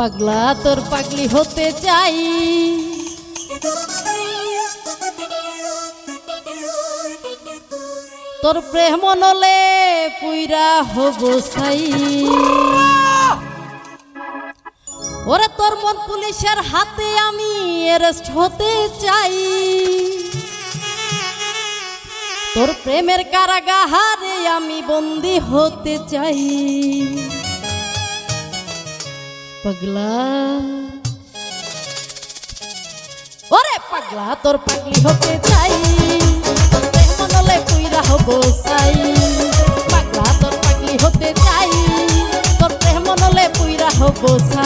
পাগলা, তোর পাগলি হতে চাই। তোর প্রেম নলে পুইরা হব সাই ওরে তোর মন পুলিশের হাতে আমি অ্যারেস্ট হতে চাই। তোর প্রেমের কারাগাহারে আমি বন্দি হতে চাই। পাগলা। ওরে পাগলা, তোর পাগলি হতে চাই। মনলে পুইরা হব চাই পাগলা, তোর পাগলি হতে চাই। তোর মনলে পুইরা হব চাই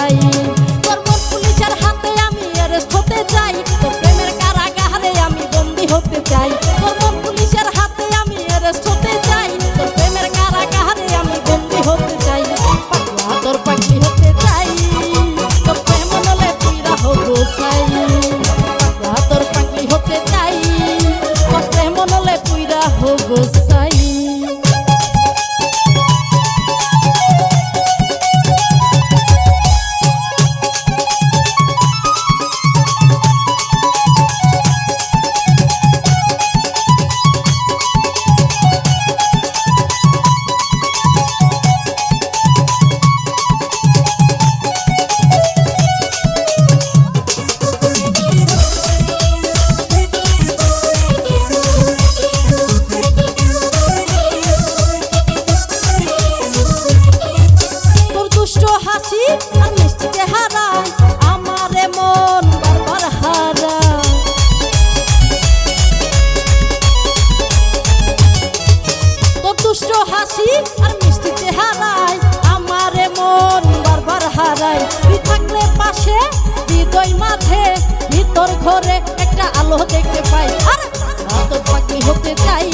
হৃদয় মাঝে, ভিতর ঘরে একটা আলো দেখতে পাই। আর না পাখি হতে চাই,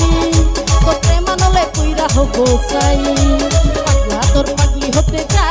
তোর প্রেমানলে তুইরা হব চাই। পাগলা তোর পাগলি হতে চাই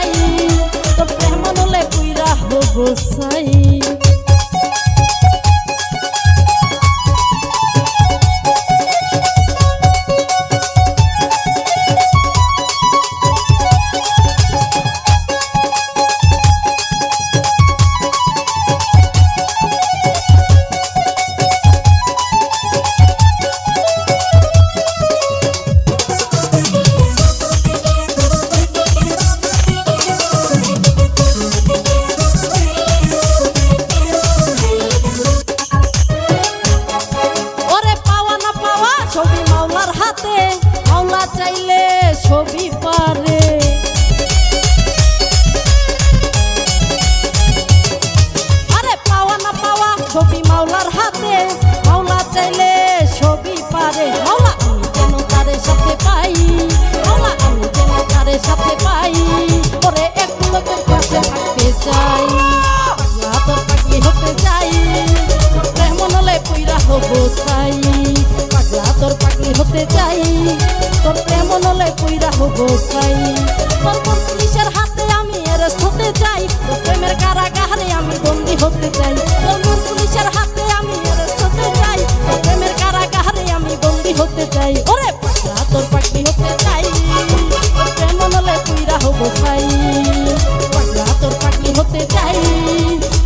ছবি হাতে মাওলা চাইলে ছবি পারে। আরে পাওয়া না পাওয়া ছবি মাওলার হাতে মাওলা চাইলে ছবি পারে। মাওলা আমি যেন তারে সাথে পাই? মাওলা আমি যেন তারে সাথে পাই? ওরে এক লোকের পাশে থাকতে চাই। পাগলা তোর পাগলি হতে চাই। প্রেম মনলে পুইরা হব পাগলা তোর পাগলি হতে চাই, তোর প্রেম মনলে পুইরা হব চাই তোর মন পুলিশের হাতে আমি অ্যারেস্ট হতে চাই, তোর প্রেমের কারাগারে আমি বন্দি হতে চাই। তোর মন পুলিশের হাতে আমি অ্যারেস্ট হতে চাই, তোর প্রেমের কারাগারে আমি বন্দি হতে চাই। ওরে পাগলা তোর পাগলি হতে চাই, তোর প্রেম মনলে পুইরা হব চাই পাগলা তোর পাগলি হতে চাই,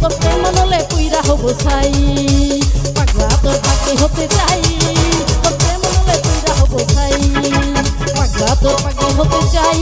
তোর প্রেম মনলে পুইরা হব চাই পাগলা তোর পাগলি হতে চাই চাই পাগলা তোর পাগল হতে চাই।